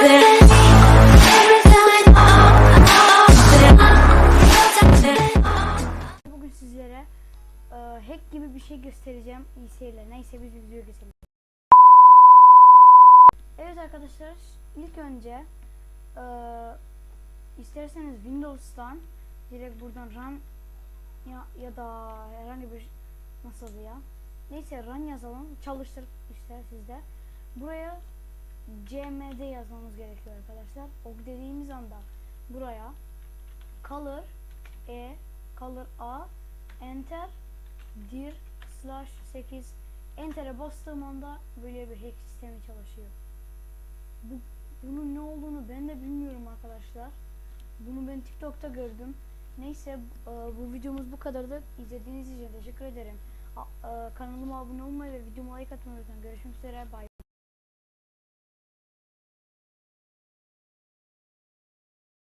Bugün sizlere e, hack gibi bir şey göstereceğim. İyi seyirler. Neyse biz videoya geçelim. Evet arkadaşlar ilk önce e, isterseniz Windows'tan direkt buradan run ya, ya da herhangi bir nasıl ya neyse run yazalım çalıştır işte sizde buraya cmd yazmamız gerekiyor arkadaşlar. O dediğimiz anda buraya color e color a enter dir slash 8 enter'e bastığım anda böyle bir hack sistemi çalışıyor. Bu, bunun ne olduğunu ben de bilmiyorum arkadaşlar. Bunu ben TikTok'ta gördüm. Neyse e, bu videomuz bu kadardı. İzlediğiniz için teşekkür ederim. E, kanalıma abone olmayı ve videoma like atmayı unutmayın. Görüşmek üzere bay